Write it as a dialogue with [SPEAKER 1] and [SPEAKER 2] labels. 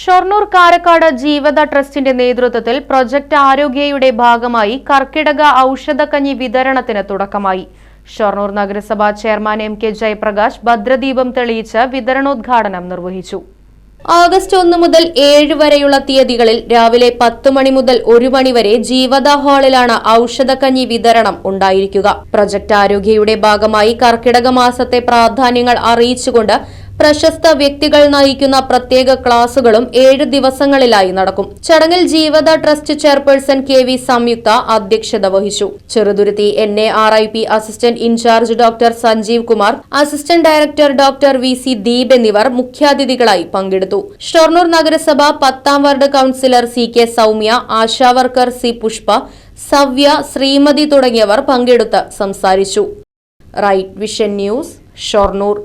[SPEAKER 1] Shoranur Karakkad Jeevatha ട്രസ്റ്റിന്റെ നേതൃത്വത്തിൽ project ആരോഗ്യയുടെ ഭാഗമായി കർക്കിടക ഔഷധക്കഞ്ഞി വിതരണത്തിന് തുടക്കമായി. ഷൊർണൂർ നഗരസഭാ ചെയർമാൻ എം കെ ജയപ്രകാശ് ഭദ്രദീപം തെളിയിച്ച് വിതരണോദ്ഘാടനം നിർവഹിച്ചു. ഓഗസ്റ്റ് ഒന്ന് മുതൽ ഏഴ് വരെയുള്ള തീയതികളിൽ രാവിലെ പത്ത് മണി മുതൽ ഒരു മണി വരെ ജീവത ഹാളിലാണ് ഔഷധക്കഞ്ഞി വിതരണം ഉണ്ടായിരിക്കുക. പ്രൊജക്ട് ആരോഗ്യയുടെ ഭാഗമായി കർക്കിടക മാസത്തെ പ്രാധാന്യങ്ങൾ അറിയിച്ചുകൊണ്ട് പ്രശസ്ത വ്യക്തികൾ നയിക്കുന്ന പ്രത്യേക ക്ലാസുകളും ഏഴ് ദിവസങ്ങളിലായി നടക്കും. ചടങ്ങിൽ Jeevatha trust chairperson K V Samyuktha അധ്യക്ഷത വഹിച്ചു. Cheruthuruthy N A R I P assistant incharge doctor Sanjeev Kumar assistant director doctor V C Deep എന്നിവർ മുഖ്യാതിഥികളായി പങ്കെടുത്തു. ഷൊർണൂർ നഗരസഭ പത്താം ward councillor C K Soumya ASHA worker C Pushpa Savya Shrimati തുടങ്ങിയവർ പങ്കെടുത്ത് സംസാരിച്ചു. Right vision news Shoranur.